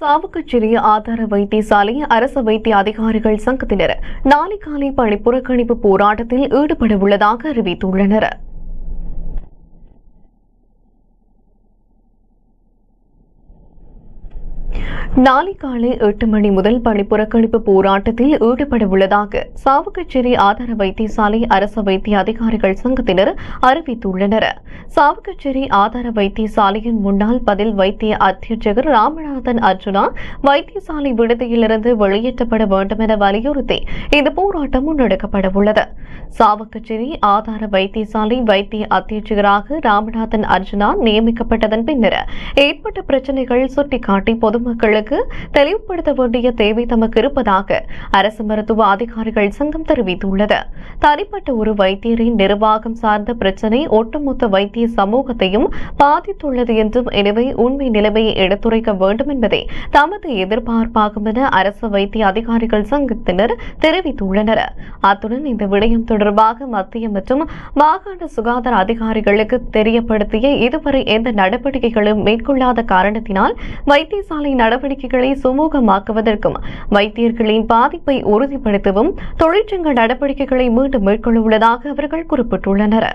சாவுக்கச்சேரி ஆதார வைத்தியசாலை அரசு வைத்திய அதிகாரிகள் சங்கத்தினர் நாளை காலை பணி புறக்கணிப்பு போராட்டத்தில் ஈடுபட உள்ளதாக அறிவித்துள்ளனர். நாளை காலை எட்டு மணி முதல் பணி புறக்கணிப்பு போராட்டத்தில் ஈடுபட உள்ளதாக சாவுக்கச்சேரி ஆதார வைத்தியசாலை அரசு வைத்திய அதிகாரிகள் சங்கத்தினர் அறிவித்துள்ளனர். சாவுக்கச்சேரி ஆதார வைத்தியசாலையின் முன்னாள் பதில் வைத்திய அத்தியட்சகர் ராமநாதன் அர்ஜுனா வைத்தியசாலை விடுதியிலிருந்து வெளியேற்றப்பட வேண்டும் என வலியுறுத்தி இந்த போராட்டம் முன்னெடுக்கப்பட உள்ளது சாவக்கச்சேரி ஆதார வைத்தியசாலை வைத்திய அத்தியட்சகராக ராமநாதன் அர்ஜுனா நியமிக்கப்பட்டதன் பின்னர் ஏற்பட்ட பிரச்சினைகள் சுட்டிக்காட்டி பொதுமக்களுக்கு தெளிவுபடுத்த வேண்டிய தேவை தமக்கு இருப்பதாக அரசு மருத்துவ அதிகாரிகள் சங்கம் தெரிவித்துள்ளது. தனிப்பட்ட ஒரு வைத்தியரின் நிர்வாகம் சார்ந்த பிரச்சினை ஒட்டுமொத்த வைத்திய சமூகத்தையும் பாதித்துள்ளது என்றும் எனவே உண்மை நிலைமையை எடுத்துரைக்க வேண்டும் என்பதே தமது எதிர்பார்ப்பாகும் என அரசு வைத்திய அதிகாரிகள் சங்கத்தினர் தெரிவித்துள்ளனர். அத்துடன் இந்த விடயம் தொடர்பாக மத்திய மற்றும் மாகாண சுகாதார அதிகாரிகளுக்கு தெரியப்படுத்திய இதுவரை எந்த நடவடிக்கைகளும் மேற்கொள்ளாத காரணத்தினால் வைத்தியசாலை நடவடிக்கை நடவடிக்கைகளை சுமூகமாக்குவதற்கும் வைத்தியர்களின் பாதிப்பை உறுதிப்படுத்தவும் தொழிற்சங்க நடவடிக்கைகளை மீண்டும் மேற்கொள்ள உள்ளதாக அவர்கள் குறிப்பிட்டுள்ளனர்.